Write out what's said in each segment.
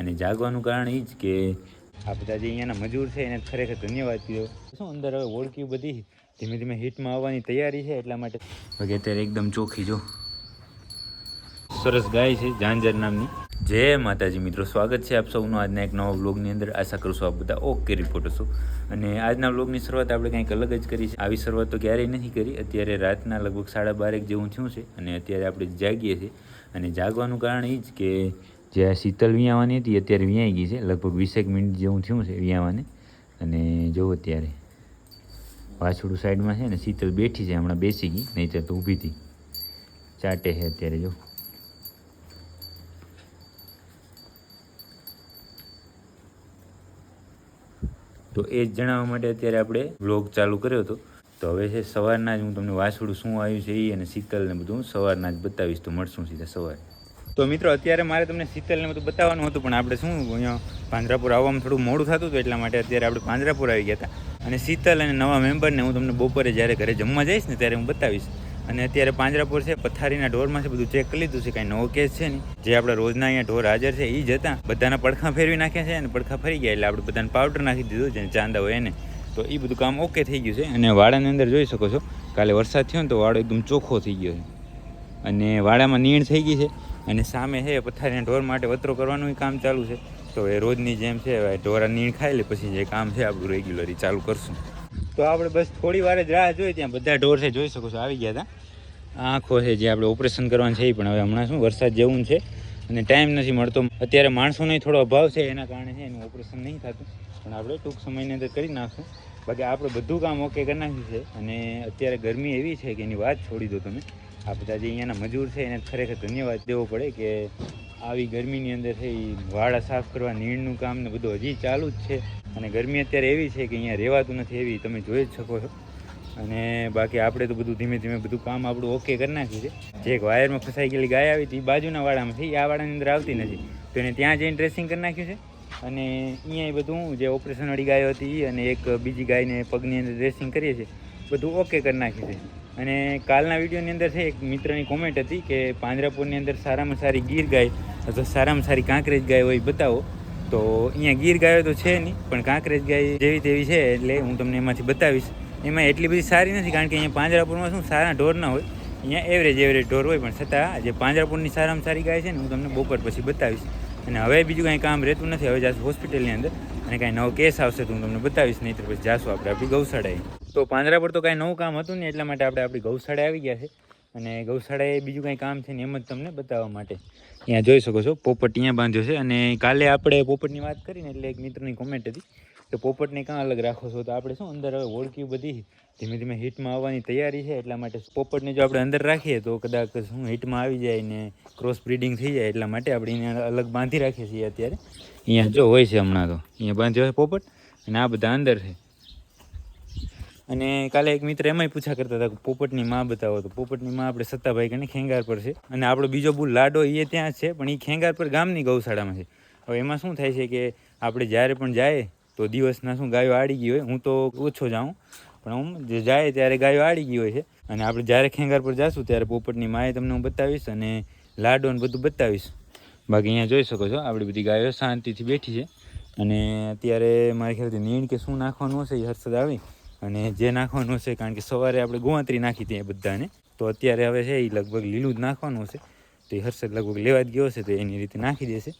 અને જાગવાનું કારણ એ જ કે આ બધા જે અહીંયાના મજૂર છે એને ખરેખર ધન્યવાદ કીધો શું અંદર હવે ઓળખી બધી ધીમે ધીમે હિટમાં આવવાની તૈયારી છે એટલા માટે? બાકી અત્યારે એકદમ ચોખ્ખી જો. સરસ ગાય છે ઝાંઝર નામની. જય માતાજી મિત્રો સ્વાગત છે આપ સૌનું આજના એક નવા બ્લોગની અંદર. આશા કરું છું આપ બધા ઓકે રિપોર્ટ હશો અને આજના બ્લોગની શરૂઆત આપણે કંઈક અલગ જ કરી છે. આવી શરૂઆત તો ક્યારેય નથી કરી. અત્યારે રાતના લગભગ સાડા બારેક જેવું થયું છે અને અત્યારે આપણે જાગીએ છીએ. અને જાગવાનું કારણ એ જ કે જે શીતલ વિયાવાની હતી, અત્યારે વિયાઈ ગઈ છે. લગભગ વીસેક મિનિટ જેવું થયું છે વિયાવાને. અને જો અત્યારે વાછડું સાઈડમાં છે ને, શીતલ બેઠી છે, હમણાં બેસી ગઈ નહીં તો ઊભી હતી. ચાટે છે અત્યારે, જો. તો એ જ જણાવવા માટે અત્યારે આપણે વ્લોગ ચાલુ કર્યો હતો. તો હવે છે સવારના જ હું તમને વાસુડું શું આવ્યું છે એ અને શીતલને બધું સવારના જ બતાવીશ. તો મળશું સીધા સવારે. તો મિત્રો, અત્યારે મારે તમને શીતલને બધું બતાવવાનું હતું, પણ આપણે શું, અહીંયા પાંજરાપુર આવવામાં થોડું મોડું થતું હતું, એટલા માટે અત્યારે આપણે પાંજરાપુર આવી ગયા હતા. અને શીતલ અને નવા મેમ્બરને હું તમને બપોરે જ્યારે ઘરે જમવા જઈશ ને ત્યારે હું બતાવીશ. અને અત્યારે પાંજરાપુર છે, પથારીના ઢોરમાં છે, બધું ચેક કરી લીધું છે, કાંઈ નવો કેસ છે ને જે આપણે રોજના અહીંયા ઢોર હાજર છે એ જ હતા. બધાના પડખા ફેરવી નાખ્યા છે અને પડખા ફરી ગયા, એટલે આપણે બધાને પાવડર નાખી દીધું છે ચાંદા હોય એને. તો એ બધું કામ ઓકે થઈ ગયું છે. અને વાડાની અંદર જોઈ શકો છો, કાલે વરસાદ થયો ને તો વાડો એકદમ ચોખ્ખો થઈ ગયો છે. અને વાડામાં નીણ થઈ ગઈ છે. અને સામે છે, પથારીના ઢોર માટે વતરો કરવાનું કામ ચાલુ છે. તો એ રોજની જેમ છે ઢોરા નીણ ખાઈ લે, પછી જે કામ છે આપણું રેગ્યુલરી ચાલુ કરશું. તો આપણે બસ થોડી વાર જ રાહ જોઈએ ત્યાં બધા ઢોર છે, જોઈ શકો છો, આવી ગયા હતા આંખો છે, જે આપણે ઓપરેશન કરવાનું છે, એ પણ હવે હમણાં શું, વરસાદ જેવું છે. અને ટાઈમ નથી મળતો. અત્યારે માણસોનો થોડો અભાવ છે, એના કારણે છે, એનું ઓપરેશન નહીં થતું. પણ આપણે ટૂંક સમયની અંદર કરી નાખશું. બાકી આપણે બધું કામ ઓકે કરી નાખ્યું છે. અને અત્યારે ગરમી એવી છે કે એની વાત છોડી દો તમે. આ બધા જે અહીંયાના મજૂર છે, એને ખરેખર ધન્યવાદ દેવો પડે કે આવી ગરમીની અંદર એ વાડા સાફ કરવા નીણનું કામ ને બધું હજી ચાલુ જ છે. અને ગરમી અત્યારે એવી છે કે અહીંયા રહેવાતું નથી એવી તમે જોઈ જ શકો છો. અને બાકી આપણે તો બધું ધીમે ધીમે બધું કામ આપણું ઓકે કરી નાખ્યું છે. જે એક વાયરમાં ફસાઈ ગયેલી ગાય આવી હતી એ બાજુના વાડામાં છે આ વાડાની અંદર આવતી નથી. તો એને ત્યાં જઈને ડ્રેસિંગ કરી નાખ્યું છે. અને અહીંયા બધું જે ઓપરેશનવાળી ગાયો હતી અને એક બીજી ગાયને પગની અંદર ડ્રેસિંગ કરીએ છીએ, બધું ઓકે કરી નાખ્યું છે. અને કાલના વિડીયોની અંદર છે, એક મિત્રની કોમેન્ટ હતી કે પાંજરાપુરની અંદર સારામાં સારી ગીર ગાય અથવા સારામાં સારી કાંકરેજ ગાય હોય બતાવો. તો અહીંયા ગીર ગાયો તો છે નહીં, પણ કાંકરેજ ગાય જેવી તેવી છે એટલે હું તમને એમાંથી બતાવીશ. એમાં એટલી બધી સારી નથી, કારણ કે અહીંયા પાંજરાપુરમાં શું સારા ઢોર ના હોય. અહીંયા એવરેજ એવરેજ ઢોર હોય, પણ છતાં જે પાંજરાપુરની સારામાં સારી ગાય છે ને, હું તમને બપોર પછી બતાવીશ. અને હવે બીજું કાંઈ કામ રહેતું નથી. હવે જાશું હોસ્પિટલની અંદર અને કાંઈ નવો કેસ આવશે તો હું તમને બતાવીશ નહીં તો પછી જાશું આપણે આપણી ગૌશાળાએ. તો પાંદરા પર તો કાંઈ નવું કામ હતું ને, એટલા માટે આપણે આપણી ગૌશાળાએ આવી ગયા છે. અને ગૌશાળાએ બીજું કાંઈ કામ છે ને, એમ જ તમને બતાવવા માટે. અહીંયા જોઈ શકો છો, પોપટ અહીંયા બાંધ્યો છે. અને કાલે આપણે પોપટની વાત કરીને, એટલે એક મિત્રની કોમેન્ટ હતી. કે પોપટને કાં અલગ રાખો છો? તો આપણે શું અંદર હવે ઓળખી બધી ધીમે ધીમે હિટમાં આવવાની તૈયારી છે, એટલા માટે પોપટને જો આપણે અંદર રાખીએ તો કદાચ શું હિટમાં આવી જાય ને ક્રોસ બ્રીડિંગ થઈ જાય, એટલા માટે આપણે એને અલગ બાંધી રાખીએ છીએ અત્યારે. અહીંયા જો હોય છે હમણાં તો. અહીંયા બાંધ્યો છે પોપટ અને આ બધા અંદર છે. અને કાલે એક મિત્ર એમાંય પૂછા કરતા હતા કે પોપટની માં બતાવો, તો પોપટની માં આપણે સત્તાભાઈ કને ખેંગાર પર છે. અને આપણો બીજો બુલ લાડો એ ત્યાં છે, પણ એ ખેંગાર પર ગામની ગૌશાળામાં છે. હવે એમાં શું થાય છે કે આપણે જ્યારે પણ જાય તો દિવસના શું ગાયો આડી ગઈ હોય, હું તો ઓછો જાઉં. પણ હું જે જાય ત્યારે ગાયો આડી ગઈ હોય છે. અને આપણે જ્યારે ખેંગાર પર જાશું ત્યારે પોપટની માએ તમને હું બતાવીશ અને લાડો ને બધું બતાવીશ. બાકી અહીંયા જોઈ શકો છો, આપણી બધી ગાયો શાંતિથી બેઠી છે. અને અત્યારે મારી ખ્યાલથી નીણ કે શું નાખવાનું હશે એ હર્ષદ આવી. અને જે નાખવાનું હશે, કારણ કે સવારે આપણે ગોવાંતરી નાખી હતી એ બધાને. તો અત્યારે હવે છે એ લગભગ લીલું જ નાખવાનું હશે. તો એ હર્ષદ લગભગ લેવા જ ગયો હશે તો એની રીતે નાખી દેશે.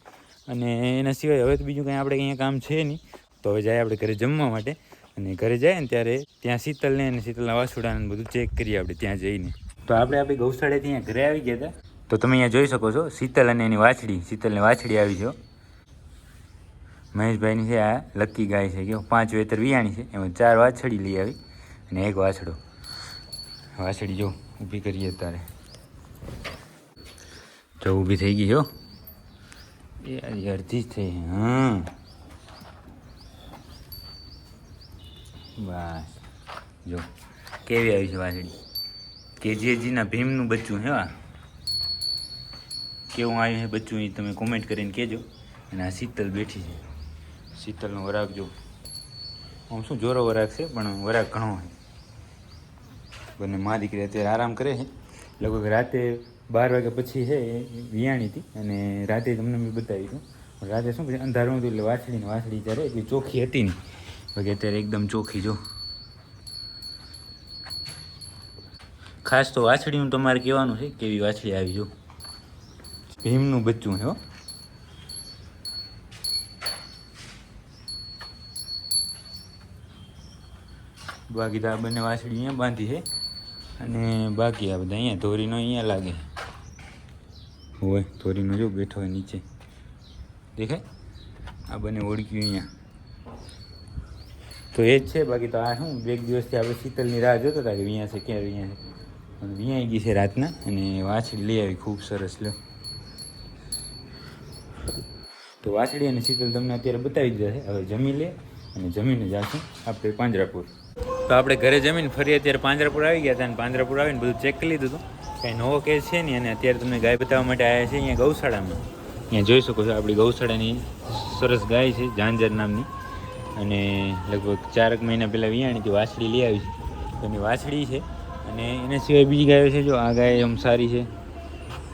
અને એના સિવાય હવે તો બીજું કંઈ આપણે અહીંયા કામ છે નહીં. તો હવે જાય આપણે ઘરે જમવા માટે. અને ઘરે જાય ને ત્યારે ત્યાં શીતલને અને શીતલના વાસુડાને બધું ચેક કરીએ આપણે ત્યાં જઈને. તો આપણે આપણી ગૌશાળે અહીંયા ઘરે આવી ગયા હતા. તો તમે અહીંયા જોઈ શકો છો, શીતલ અને એની વાછડી. શીતલને વાછડી આવી છો મહેશભાઈની છે આ લક્કી ગાય છે કે પાંચ વેતર વિયાણી છે. એમાં ચાર વાછડી લઈ આવી અને એક વાછડો. વાછડી જો ઊભી કરીએ તારે જો ઊભી થઈ ગઈ જો એ અડધી જ થઈ. હા બસ જો, કેવી આવી છે વાછડી કેજીએજીના ભીમનું બચ્ચું હે. કેવું આવ્યું છે બચ્ચું એ તમે કોમેન્ટ કરીને કહેજો. અને આ શીતલ બેઠી છે. શીતલનો વરાગ જો, આમ શું જોરો વરાગ છે, પણ વરાગ ઘણો છે. બંને મા દીકરી અત્યારે આરામ કરે છે. લગભગ રાતે બાર વાગ્યા પછી છે એ વિયાણી હતી. અને રાતે તમને મેં બતાવી હતું. રાતે શું પછી અંધારું હતું એટલે વાછડી ને વાછડી ત્યારે એટલી ચોખ્ખી હતી નહીં બાકી અત્યારે એકદમ ચોખ્ખી, જો. ખાસ તો વાછડીનું તમારે કહેવાનું છે, કેવી વાછડી આવી, જો. ભીમનું બચ્ચું છે, હો. બાકી તો આ બંને વાછડી અહીંયા બાંધી છે અને બાકી આ બધા અહીંયા ધોરીનો અહીંયા લાગે હોય, ધોરીનો જો બેઠો હોય નીચે. દેખાય? આ બંને ઓળખ્યું અહીંયા. તો એ જ છે, બાકી તો આ શું બે દિવસથી આપણે શીતલની રાહ જોતા હતા કે અહીંયા છે, ક્યાં, અહીંયા છે. અહીંયા આવી ગઈ છે રાતના, અને વાછડી લઈ આવી, ખૂબ સરસ લો તો વાછડી અને શીતલ તમને અત્યારે બતાવી દીધા છે. હવે જમી લે, અને જમીને જાશું આપણે પાંજરાપુર. તો આપણે ઘરે જમીને ફરી અત્યારે પાંજરાપુર આવી ગયા હતા, અને પાંજરાપુર આવીને બધું ચેક કરી લીધું હતું. કાંઈ નવો કેસ છે નહીં, અને અત્યારે તમને ગાય બતાવવા માટે આવ્યા છે અહીંયા ગૌશાળામાં. અહીંયા જોઈ શકો છો, આપણી ગૌશાળાની સરસ ગાય છે ઝાંઝર નામની. અને લગભગ ચારક મહિના પહેલાં વિયાણીથી વાછડી લઈ આવી છે. એની વાછડી છે અને એના સિવાય બીજી ગાયો છે, જો આ ગાય આમ સારી છે.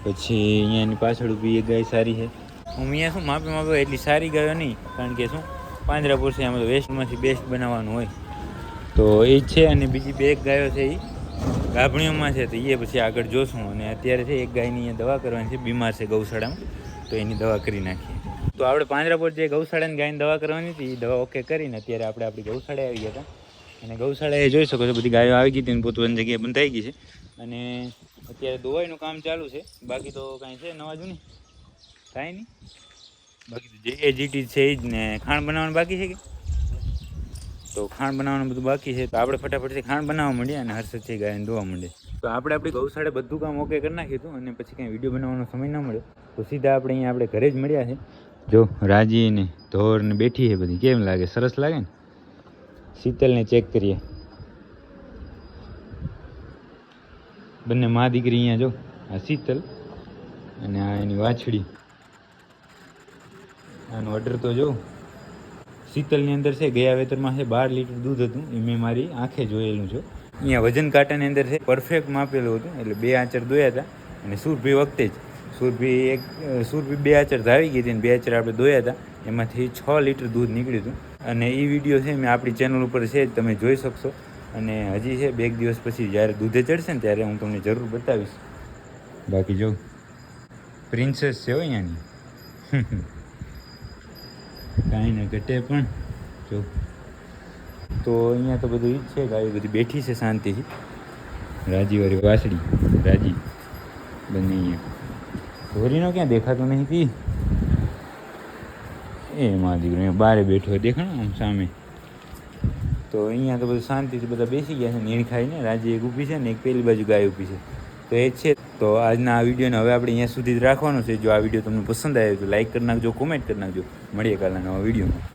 પછી અહીંયા એની પાછળ ઊભી એક ગાય સારી છે. હું અહીંયા શું માપે માપે એટલી સારી ગાયો નહીં, કારણ કે શું? પાંજરા પૂરશે આમાં તો વેસ્ટમાંથી બેસ્ટ બનાવવાનું હોય. તો એ છે અને બીજી બે એક ગાયો છે એ ગાભણીઓમાં છે, તો એ પછી આગળ જોશું. અને અત્યારે છે, એક ગાયની દવા કરવાની છે, બીમાર છે ગૌશાળામાં. તો એની દવા કરી નાખીએ. તો આપણે પાંજરાપોર જે ગૌશાળાની ગાયની દવા કરવાની હતી એ દવા ઓકે કરીને અત્યારે આપણે આપણી ગૌશાળાએ આવી ગયા હતા. અને ગૌશાળાએ જોઈ શકો છો, બધી ગાયો આવી ગઈ હતી પોતપોતાની જગ્યાએ બંધાઈ ગઈ છે. અને અત્યારે દોવાઈનું કામ ચાલુ છે. બાકી તો કાંઈ છે નવા જૂની. કાંઈ નહીં. બાકી તો જે જીટી છે જ ને ખાંડ બનાવવાનું બાકી છે કે? તો ખાંડ બનાવવાનું બધું બાકી છે. તો આપણે ફટાફટથી ખાંડ બનાવવા માંડીએ અને હર્ષદથી ગાયને ધોવા માંડીએ. તો આપણે આપણી ગૌશાળે બધું કામ ઓકે કરી નાખ્યું હતું અને પછી કાંઈ વીડિયો બનાવવાનો સમય ન મળ્યો. તો સીધા આપણે અહીંયા આપણે ઘરે જ મળ્યા છે. જો રાજી ને ધોર બેઠી છે બધી. કેમ લાગે? સરસ લાગે ને? શીતલને ચેક કરીએ. બંને મા દીકરી અહીંયા જો, આ શીતલ અને આ એની વાછડી. આનો ઓર્ડર તો જો, શીતલની અંદર છે, ગયા વેતરમાં છે, બાર લીટર દૂધ હતું, એ મેં મારી આંખે જોયેલું છે. અહીંયા વજન કાંટાની અંદર છે પરફેક્ટ માપેલું હતું, એટલે બે આંચર દોયા હતા, અને સૂર સુરભી વખતે જ. સુરભી એક, સુરભી બે આચર ધાવી ગઈ હતી અને બે આચર આપણે દોયા હતા. એમાંથી છ લીટર દૂધ નીકળ્યું હતું. અને એ વીડિયો છે મેં આપણી ચેનલ ઉપર છે, તમે જોઈ શકશો. અને હજી છે, બે દિવસ પછી જ્યારે દૂધે ચડશે ને ત્યારે હું તમને જરૂર બતાવીશ. બાકી જો પ્રિન્સેસ છે હો અહીંયાની. કાંઈ ને ઘટે પણ, જો. તો અહીંયા તો બધું ઈ જ છે ગાયો બધી બેઠી છે શાંતિથી. રાજીવાળી વાસડી રાજી. બંને અહીંયા. ધોરીનો ક્યાં દેખાતો નહીં તી એ માં દીકરો બારે બેઠો દેખાણો આમ સામે. તો અહીંયા તો બધું શાંતિથી બધા બેસી ગયા છે, નીણ ખાઈને. રાજી એક ઊભી છે ને એક પેલી બાજુ ગાય ઊભી છે. તો એ છે. તો આજના આ વિડીયોને હવે આપણે અહીંયા સુધી જ રાખવાનો છે. જો આ વીડિયો તમને પસંદ આવ્યો તો લાઈક કરી નાખજો, કોમેન્ટ કરી નાખજો. મળીએ કાલના નવા વિડીયોમાં.